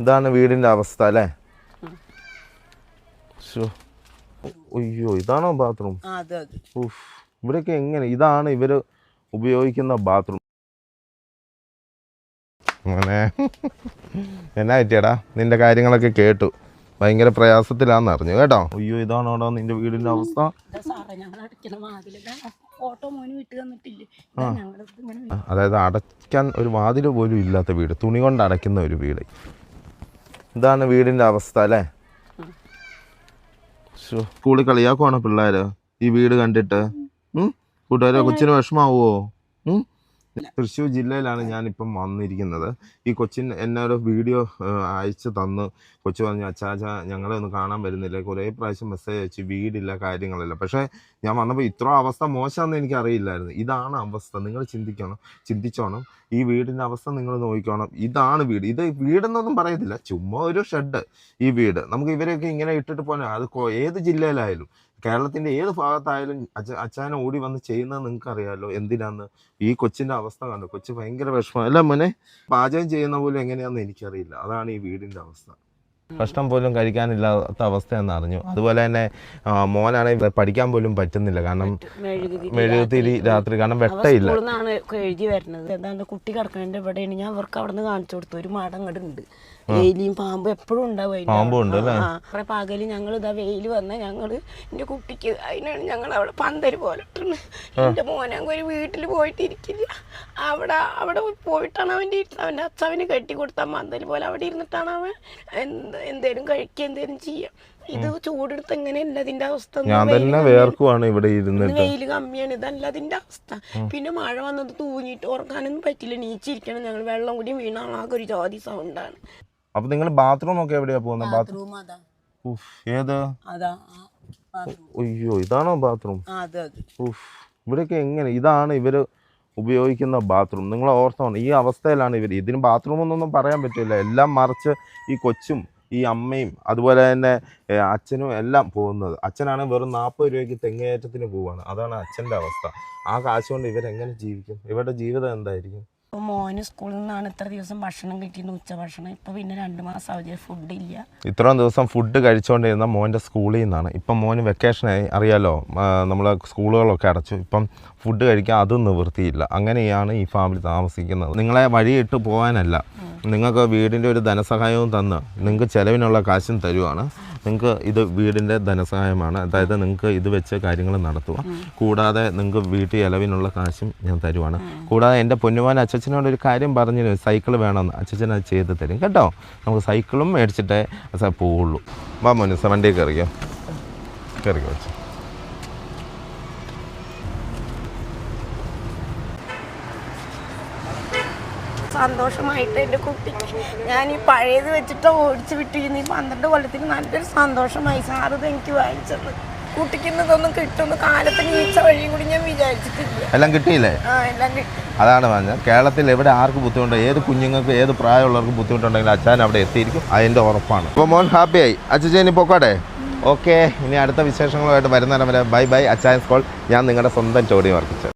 ഇതാണ് വീടിന്റെ അവസ്ഥ അല്ലേ. അയ്യോ ഇതാണോ ബാത്റൂം? ഇവിടെയൊക്കെ എങ്ങനെ? ഇതാണ് ഇവർ ഉപയോഗിക്കുന്ന ബാത്റൂം. അങ്ങനെ എന്നാ പറ്റിയടാ? നിന്റെ കാര്യങ്ങളൊക്കെ കേട്ടു. ഭയങ്കര പ്രയാസത്തിലാന്ന് അറിഞ്ഞു കേട്ടോ? അയ്യോ ഇതാണോ നിന്റെ വീടിന്റെ അവസ്ഥ? അതായത് അടയ്ക്കാൻ ഒരു വാതിൽ പോലും ഇല്ലാത്ത വീട്. തുണി കൊണ്ട് അടയ്ക്കുന്ന ഒരു വീട്. ഇതാണ് വീടിന്റെ അവസ്ഥ അല്ലേ? സ്കൂളിൽ കളിയാക്കുവാണോ പിള്ളേര്? ഈ വീട് കണ്ടിട്ട്? കൂട്ടുകാരെ കൊച്ചിന് വിഷമാവോ? ഉം? തൃശ്ശൂർ ജില്ലയിലാണ് ഞാനിപ്പം വന്നിരിക്കുന്നത്. ഈ കൊച്ചിൻ എന്നെ ഒരു വീഡിയോ അയച്ചു തന്ന്. കൊച്ചു പറഞ്ഞു അച്ചാച്ച ഞങ്ങളെ ഒന്നും കാണാൻ വരുന്നില്ല. കുറേ പ്രാവശ്യം മെസ്സേജ് അയച്ചു വീടില്ല കാര്യങ്ങളില്ല. പക്ഷേ ഞാൻ വന്നപ്പോൾ ഇത്ര അവസ്ഥ മോശമാണെന്ന് എനിക്ക് അറിയില്ലായിരുന്നു ഇതാണ് അവസ്ഥ. നിങ്ങൾ ചിന്തിക്കണം. ചിന്തിച്ചോണം. ഈ വീടിന്റെ അവസ്ഥ നിങ്ങൾ നോക്കിക്കോണം. ഇതാണ് വീട്. ഇത് വീടെന്നൊന്നും പറയത്തില്ല. ചുമ്മാ ഒരു ഷെഡ് ഈ വീട്. നമുക്ക് ഇവരെയൊക്കെ ഇങ്ങനെ ഇട്ടിട്ട് പോകാൻ അത് ഏത് ജില്ലയിലായാലും. കേരളത്തിന്റെ ഏത് ഭാഗത്തായാലും അച്ഛ അച്ഛനെ ഓടി വന്ന് ചെയ്യുന്നത് നിങ്ങൾക്ക് അറിയാമല്ലോ എന്തിനാന്ന്? ഈ കൊച്ചിന്റെ അവസ്ഥ കണ്ടു? കൊച്ചു ഭയങ്കര വിഷമം. അല്ല മോനെ പാചകം ചെയ്യുന്ന പോലും എങ്ങനെയാന്ന് എനിക്കറിയില്ല. അതാണ് ഈ വീടിന്റെ അവസ്ഥ. ഭക്ഷണം പോലും കഴിക്കാനില്ലാത്ത അവസ്ഥയെന്ന് അറിഞ്ഞു. അതുപോലെ തന്നെ മോനാണെങ്കിൽ പഠിക്കാൻ പോലും പറ്റുന്നില്ല. കാരണം മെഴുകുതിരി രാത്രി. കാരണം വെട്ടയില്ല. എഴുതി വരുന്നത്. എന്താ കുട്ടി കിടക്കണതിന്റെ ഇവിടെയാണ്. ഞാൻ അവർക്ക് അവിടെ നിന്ന് കാണിച്ചു കൊടുത്തു. ഒരു മാടം അങ്ങോട്ട് ഉണ്ട് വെയിലും പാമ്പും എപ്പോഴും ഉണ്ടാവും പാമ്പും ഉണ്ട് അല്ലേ? പകൽ ഞങ്ങൾ ഇതാ വെയിൽ വന്ന ഞങ്ങൾ എന്റെ കുട്ടിക്ക് അതിനാണ് ഞങ്ങൾ അവിടെ പന്തര് പോലെ ഇട്ടിരുന്നത് എന്റെ മോനെ ഒരു വീട്ടിൽ പോയിട്ട് ഇരിക്കില്ല അവിടെ അവിടെ പോയിട്ടാണ് അവന്റെ അവന്റെ അച്ഛവന് കെട്ടി കൊടുത്ത പന്തൽ പോലെ അവിടെ ഇരുന്നിട്ടാണ് അവൻ എന്ത് എന്തേലും കഴിക്കുക എന്തേലും ചെയ്യാം. ഇത് ചൂടെടുത്ത് എങ്ങനെയല്ല അതിന്റെ അവസ്ഥ? ഞാൻ തന്നെ വേർക്കുവാണ് ഇവിടെ ഇരുന്നിട്ട്. വെയിൽ കമ്മിയാണ് ഇതല്ല അതിന്റെ അവസ്ഥ. പിന്നെ മഴ വന്നത് തൂങ്ങിയിട്ട് ഓർക്കാനൊന്നും പറ്റില്ല നീച്ചിരിക്കണം ഞങ്ങൾ. വെള്ളം കൂടി വീണ ആകെ ഒരു ജാതി സൗണ്ടാണ്. അപ്പൊ നിങ്ങൾ ബാത്റൂം ഒക്കെ എവിടെയാ പോകുന്നത് ബാത്റൂം ഏത്? അതാ ബാത്റൂം അയ്യോ ഇതാണോ ബാത്റൂം അത് അത്. ഉഫ്, ഇവിടെയൊക്കെ എങ്ങനെ? ഇതാണ് ഇവർ ഉപയോഗിക്കുന്ന ബാത്റൂം നിങ്ങൾ ഓർത്തോണം ഈ അവസ്ഥയിലാണ് ഇവർ ഇതിന് ബാത്റൂം എന്നൊന്നും പറയാൻ പറ്റില്ല. എല്ലാം മറിച്ച് ഈ കൊച്ചും ഈ അമ്മയും അതുപോലെ തന്നെ അച്ഛനും എല്ലാം പോകുന്നത്. അച്ഛനാണ് വെറും നാൽപ്പത് രൂപയ്ക്ക് തെങ്ങേറ്റത്തിന് പോവുകയാണ് അതാണ് അച്ഛന്റെ അവസ്ഥ. ആ കാശുകൊണ്ട് ഇവരെങ്ങനെ ജീവിക്കും? ഇവരുടെ ജീവിതം എന്തായിരിക്കും? ഇപ്പൊ മോന് സ്കൂളിൽ നിന്നാണ് ഇത്ര ദിവസം ഭക്ഷണം കിട്ടിയിരുന്നത് ഉച്ച ഭക്ഷണം ഇപ്പൊ പിന്നെ രണ്ട് മാസം അവധി ഫുഡ് ഇല്ല. ഇത്രയും ദിവസം ഫുഡ് കഴിച്ചുകൊണ്ടിരുന്ന മോന്റെ സ്കൂളിൽ നിന്നാണ്. ഇപ്പം മോന് വെക്കേഷനായി അറിയാലോ നമ്മളെ സ്കൂളുകളൊക്കെ അടച്ചു. ഇപ്പം ഫുഡ് കഴിക്കാൻ അതും നിവൃത്തിയില്ല. അങ്ങനെയാണ് ഈ ഫാമിലി താമസിക്കുന്നത്. നിങ്ങളെ വഴിയിട്ട് പോകാനല്ല. നിങ്ങൾക്ക് വീടിന്റെ ഒരു ധനസഹായവും തന്ന് നിങ്ങൾക്ക് ചിലവിനുള്ള കാശും തരുവാണ്. നിങ്ങൾക്ക് ഇത് വീടിന്റെ ധനസഹായമാണ്. അതായത് നിങ്ങൾക്ക് ഇത് വെച്ച് കാര്യങ്ങൾ നടത്തുക. കൂടാതെ നിങ്ങൾക്ക് വീട്ടിൽ ഇലവിനുള്ള കാശും ഞാൻ തരുവാണ്. കൂടാതെ എന്റെ പൊന്നുമാൻ അച്ഛനോട് ഒരു കാര്യം പറഞ്ഞു സൈക്കിൾ വേണമെന്ന് അച്ഛൻ അത് ചെയ്ത് തരും. കേട്ടോ? നമുക്ക് സൈക്കിളും മേടിച്ചിട്ടേ പോവുള്ളൂ. വാ മോനുസ വണ്ടി കയറിയോ കയറിക്കോ അച്ഛൻ. സന്തോഷമായിട്ട് എന്റെ കുട്ടിക്ക് ഞാൻ ഈ പഴയത് വെച്ചിട്ട് ഓടിച്ച് വിട്ടിരുന്നു. ഈ പന്ത്രണ്ട് കൊല്ലത്തിന് നല്ലൊരു സന്തോഷമായി സാറിത് എനിക്ക് വാങ്ങിച്ചത്. കുട്ടിക്ക് ഇന്ന് ഇതൊന്നും കിട്ടുമെന്ന് കാലത്ത് നീച്ച വഴിയും കൂടി ഞാൻ വിചാരിച്ചിട്ടില്ല. എല്ലാം കിട്ടിയില്ലേ? ആ എല്ലാം കിട്ടി. അതാണ് പറഞ്ഞത്. കേരളത്തിൽ എവിടെ ആർക്ക് ബുദ്ധിമുട്ടോ ഏത് കുഞ്ഞുങ്ങൾക്ക് ഏത് പ്രായമുള്ളവർക്ക് ബുദ്ധിമുട്ടുണ്ടെങ്കിൽ അച്ഛൻ അവിടെ എത്തിയിരിക്കും. അതിന്റെ ഉറപ്പാണ്. അപ്പോൾ മോൻ ഹാപ്പിയായി. അച്ഛൻ ഇനി പൊക്കോട്ടെ? ഓക്കെ. ഇനി അടുത്ത വിശേഷങ്ങളുമായിട്ട് വരുന്നേരം വരെ ബൈ ബൈ. അച്ഛൻ കോൾ ഞാൻ നിങ്ങളുടെ സ്വന്തം ചോദ്യം വർക്കിച്ചത്